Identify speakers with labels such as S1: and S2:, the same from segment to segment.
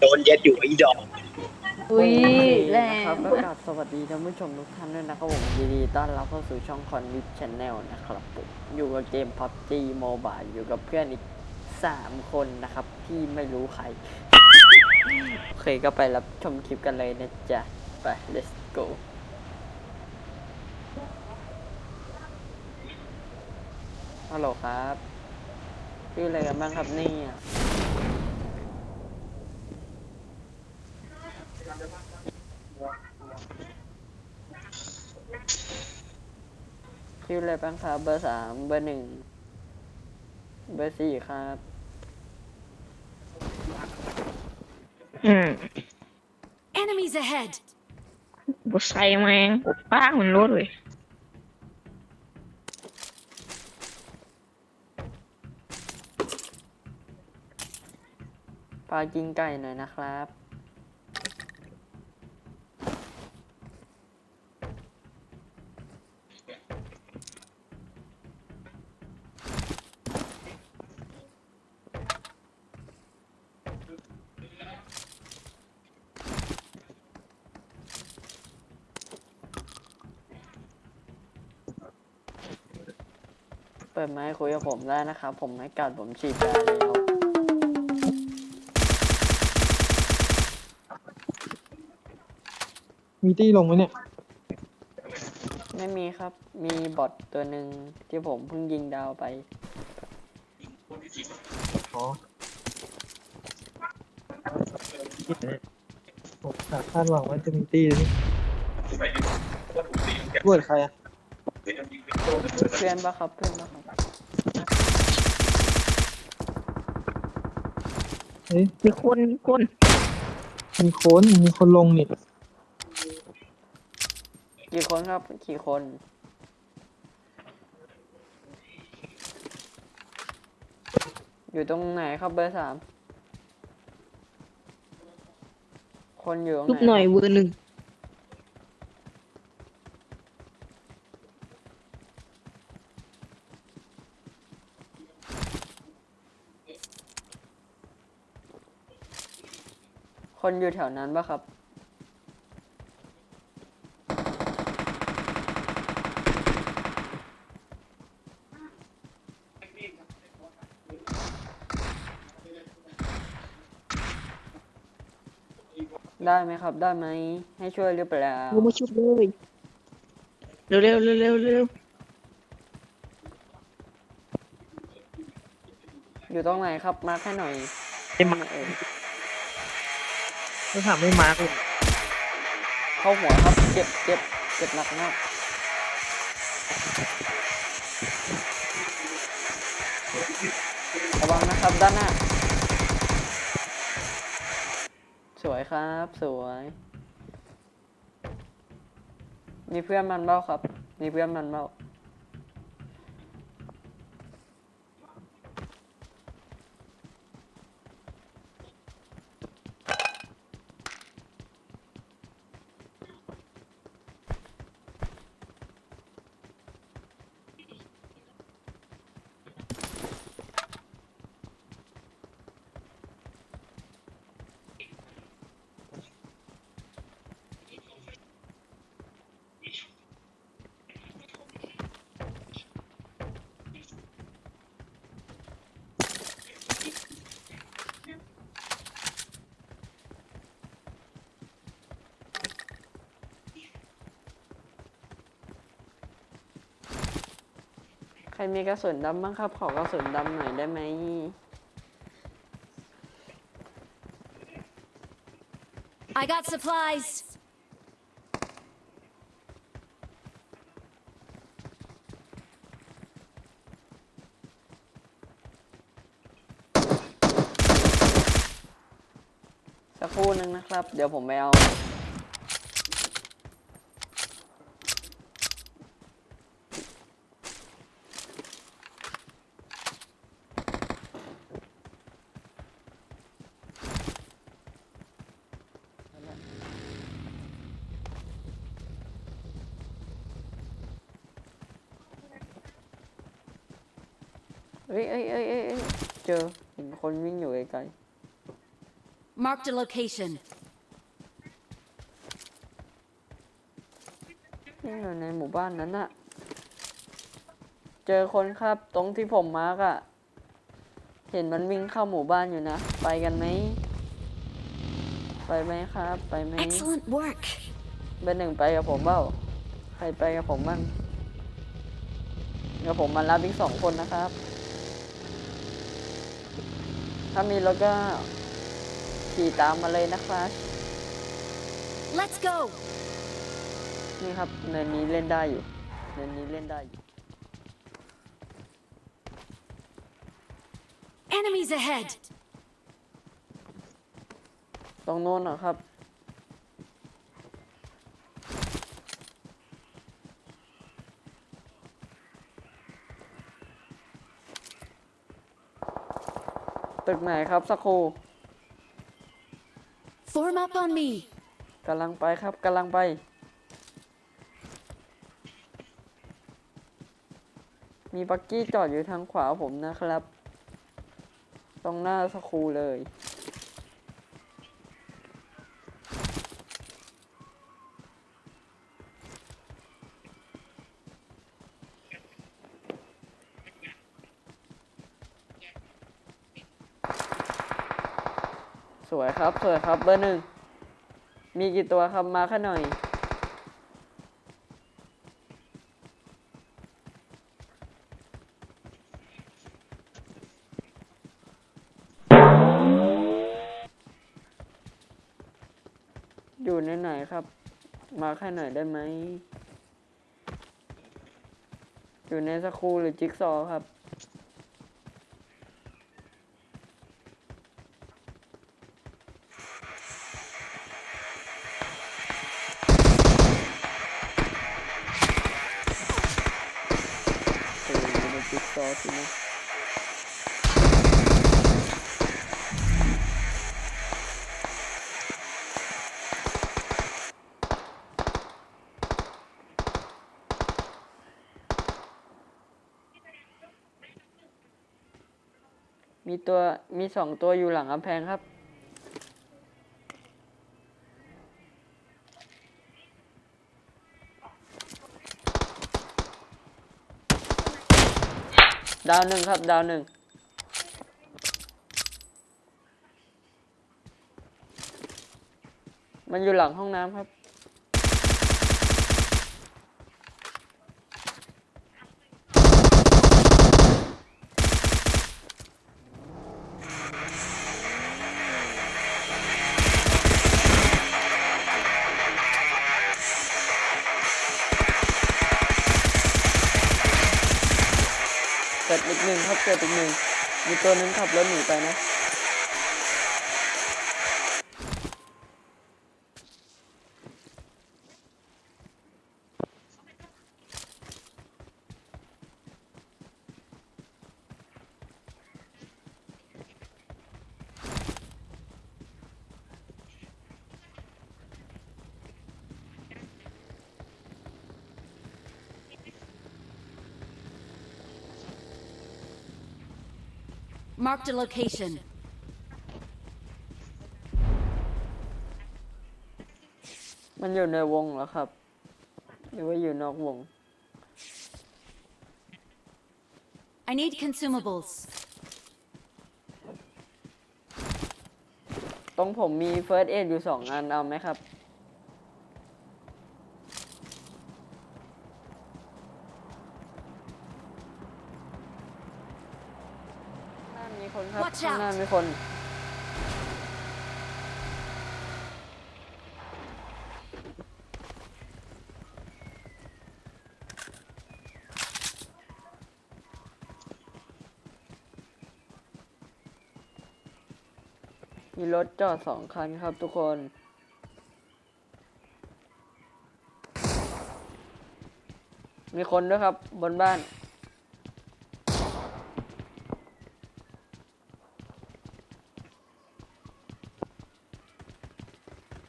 S1: โดนเย็ดอยู่ไอ้ดอก
S2: อุ้ย
S3: โอเค
S2: แร
S3: นะครับ
S2: ง
S3: แล้วก็สวัสดีท่านผู้ชมทุกท่านด้วยนะครับผมยินดีต้อนรับเข้าสู่ช่องคอนวิชชแนลนะครับผมอยู่กับเกม PUBG Mobile อยู่กับเพื่อนอีก 3 คนนะครับ ที่ไม่รู้ใคร โอเคก็ไปรับชมคลิปกันเลยนะจ๊ะ ไป let's go ฮัลโหลครับชื่ออะไรกันบ้างครับเนี่ย ชื่ออะไรบ้างครับ เบอร์สามเบอร์หนึ่งเบอร์สี่ครับ
S4: อืม
S5: Enemies ahead!
S4: บใส่แมงปป้ามันรถเลย
S3: ปลากินไก่หน่อยนะครับ ปิดไม้คุยกับผมได้นะครับ ผมไม่กัดผมฉีดยาแล้ว
S6: มีตี้ลงไหมเนี่ย
S3: ไม่มีครับ มีบอทตัวหนึ่งที่ผมเพิ่งยิงดาวไป
S6: อ๋อผมคาดหวังว่าจะมีตี้เลยนี่เวิร์ดใครอะ
S3: เพื่อนปะครับเพื่อนปะครับ
S6: เฮ้ย
S4: มีคนมีคน
S6: มีคนมีคนลงนี่
S3: กี่คนครับกี่คนอยู่ตรงไหนครับเบอร์สามคนอยู่ตรง
S4: ลู
S3: ไห
S4: ก
S3: น
S4: หน่อย
S3: ครับ
S4: เบอร์หนึ่ง
S3: คนอยู่แถวนั้นปะครับ ได้ไหมครับ ได้ไหม ให้ช่วยหรือเปล่า
S4: ลงมาชุบเลยเร็วเร็วเร็วเร็วเร็ว
S3: อยู่ตรงไหนครับ มาแค่หน่อย
S4: เต็ม
S3: เออ
S6: ถ้าถามไม่มาร์กเลย
S3: เข้าหัวครับ เจ็บเจ็บเจ็บหนักมากระวังนะครับด้านหน้า สวยครับสวย มีเพื่อนมันเบ้าครับ มีเพื่อนมันเบ้า รมีกระสุนดำบ้างครับ ขอกระสุนดำหน่อยได้ไหม
S5: I got supplies!
S3: สักครู่หนึ่งนะครับ เดี๋ยวผมไปเอา เอ้ยเอ้ยเอ้ยเอ้ยเอ้ยเจอเห็นคนวิ่งอยู่ไกล
S5: Marked a location.
S3: นี่อยู่ในหมู่บ้านนั้นอะเจอคนครับ ตรงที่ผมมาร์กอะเห็นมันวิ่งเข้าหมู่บ้านอยู่นะ ไปกันไหม ไปไหมครับ ไปไหม
S5: Excellent work.
S3: เบอร์หนึ่งไปกับผมเปล่า ใครไปกับผมบ้างเดี๋ยวผมมารับอีกสองคนนะครับ ถ้ามีรถก็ ขี่ตามมาเลยนะครับ
S5: Let's go.
S3: นี่ครับเนินนี้เล่นได้อยู่เนินนี้เล่นได้อยู่
S5: Enemies ahead.
S3: ตรงโน้นนะครับ ตึกไหนครับสักครู่
S5: Form up on me.
S3: กำลังไปครับกำลังไป มีบักกี้จอดอยู่ทางขวาผมนะครับ ตรงหน้าสครูเลย ครับสวยครับเบอร์หนึ่ง มีกี่ตัวครับมาแค่หน่อย อยู่ในไหนครับ มาแค่หน่อยได้ไหม อยู่ในสกครูหรือจิ๊กซอครับ มีตัวมีสองตัวอยู่หลังกำแพงครับดาวหนึ่งครับ ดาวหนึ่งมันอยู่หลังห้องน้ำครับ เกิดอีกหนึ่งมีตัวนึงขับรถหนีไปนะ
S5: Marked a location.
S3: มันอยู่ในวงเหรอครับ หรือว่าอยู่นอกวง
S5: I need consumables.
S3: ตรงผมมีเฟิร์สเอดอยู่สองอันเอาไหมครับ ข้างหน้ามีคนครับ
S5: Watch
S3: ข้างหน้า
S5: out
S3: มีคน มีรถจอดสองคันครับทุกคน มีคนด้วยครับบนบ้าน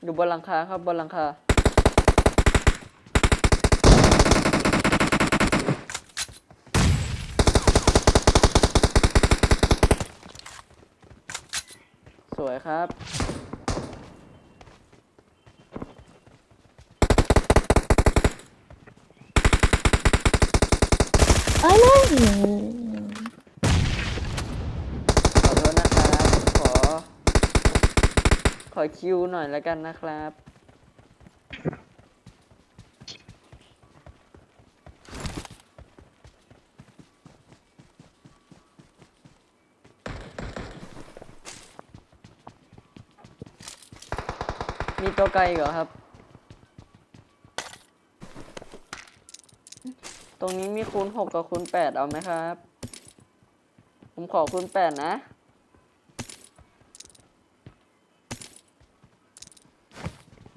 S3: อยู่บ นหลังคาครับบนหลังคา สวยครับ
S4: อะไร
S3: ขอโทษนะครับ ขอ ข อคิวหน่อยแล้วกันนะครับ มีตัวไกลเหรอครับ ตรงนี้มีคูณหกกับคูณแปดเอาไหมครับ ผมขอคูณแปดนะ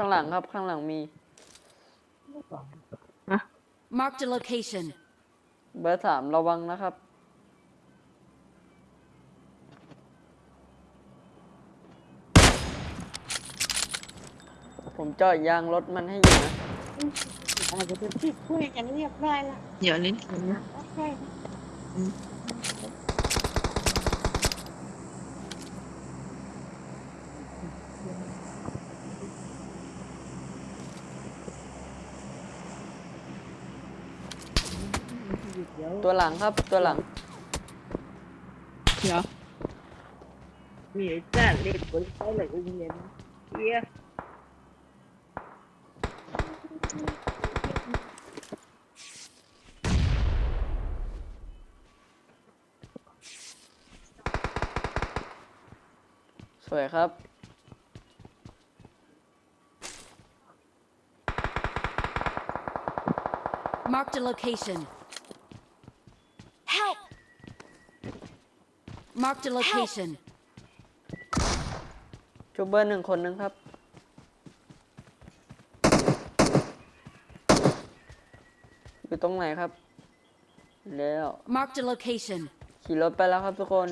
S3: ข้างหลังครับ ข้างหลังมี
S5: Marked a location.
S3: เบอร์สามระวังนะครับ ผมเจาะยางรถมันให้อยู่นะ
S1: อาจจะเป็นที่คุยกันเรียบร้อยละ
S4: เดี๋ยวนี้
S1: โอเค
S3: ตัวหลังครับตัวหลัง
S4: เดี๋ยว
S1: มีไอ้จ้าเล็กคนเขาเลยอุ้มเย็นเฮีย
S3: สวยครับ
S5: Marked a location. Marked a location.
S3: ชูเบอร์หนึ่งคนหนึงครับ อยู่ตรงไหนครับ แล้ว
S5: Marked a location.
S3: ขี่รถไปแล้วครับทุกคน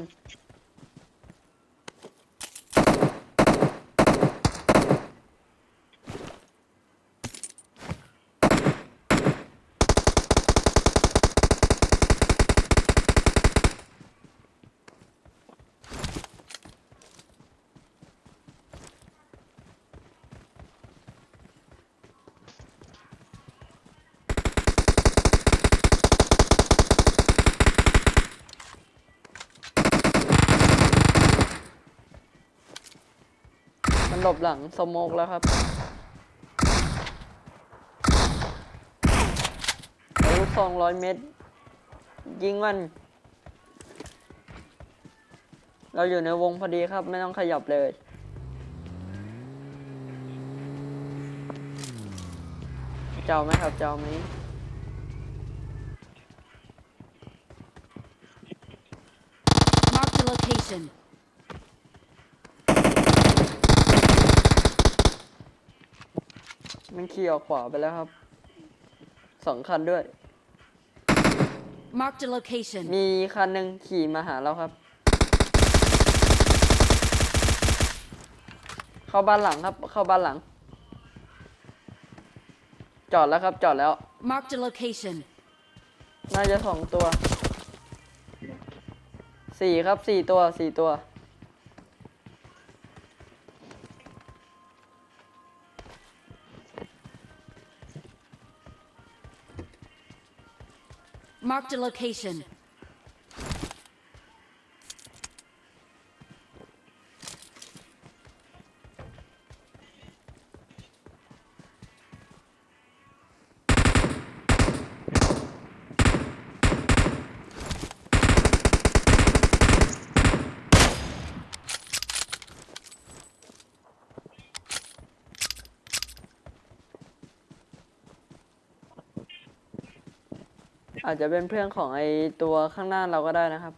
S3: หลบหลังสโมกแล้วครับอายุสองร้อยเมตร ยิงมัน เราอยู่ในวงพอดีครับ ไม่ต้องขยับเลยเจ้าไหมครับเจ้าไหม
S5: Marked a location.
S3: มันขี่ออกขวาไปแล้วครับสองคันด้วย
S5: Marked a location.
S3: มีคันหนึ่งขี่มาหาเราครับ เข้าบ้านหลังครับ เข้าบ้านหลัง จอดแล้วครับ จอดแล้ว
S5: Marked a location.
S3: น่าจะสองตัว สี่ครับสี่ตัวสี่ตัว
S5: Marked a location.
S3: อาจจะเป็นเพื่อนของไอตัวข้างหน้าเราก็ได้นะครับ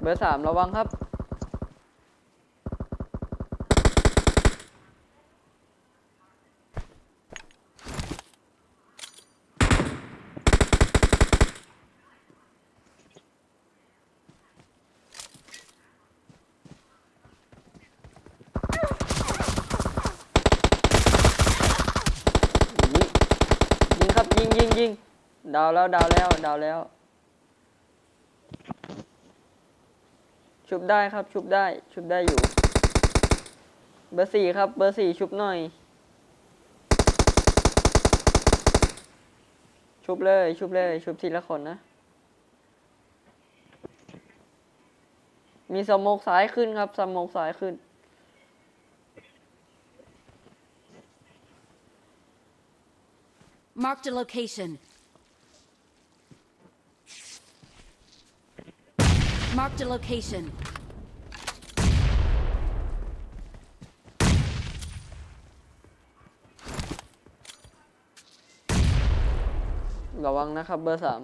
S3: เบอร์สามระวังครับาวแล้วดาวแล้วดาวแล้ว ชุบได้ครับ ชุบได้ ชุบได้อยู่ เบอร์สี่ครับ เบอร์สี่ชุบหน่อย ชุบเลย ชุบเลย ชุบทีละคนนะ มีสมกซ้ายขึ้นครับสมกซ้ายขึ้น
S5: Marked a location. Marked a location.
S3: ระวังนะครับเบอร์สาม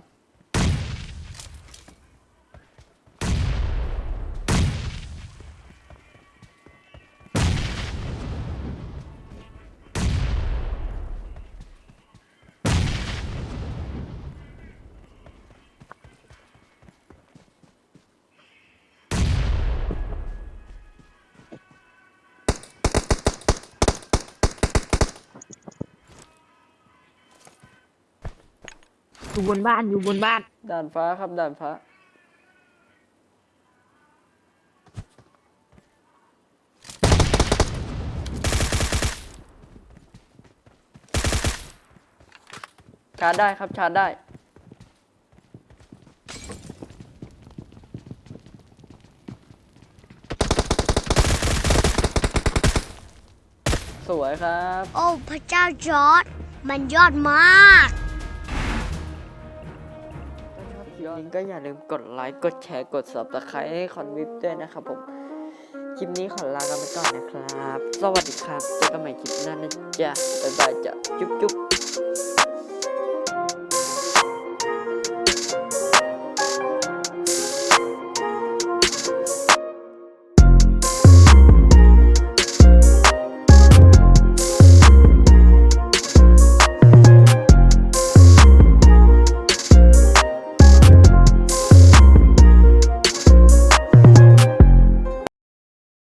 S1: อยู่บนบ้านอยู่บนบ้าน
S3: ด่านฟ้าครับด่านฟ้า ชาร์จได้ครับชาร์จได้ สวยครับ
S2: โอ้ พระเจ้าจอร์ดมันยอดมาก
S3: ถ้าชอบคลิปนี้ก็อย่าลืมกดไลค์กดแชร์กด subscribe ให้คอนวิปด้วยนะครับผม คลิปนี้ขอลากันไปก่อนนะครับ สวัสดีครับเจอกันใหม่คลิปหน้านะจ๊ะบ๊ายบายจ้ะจุ๊บจุ๊บ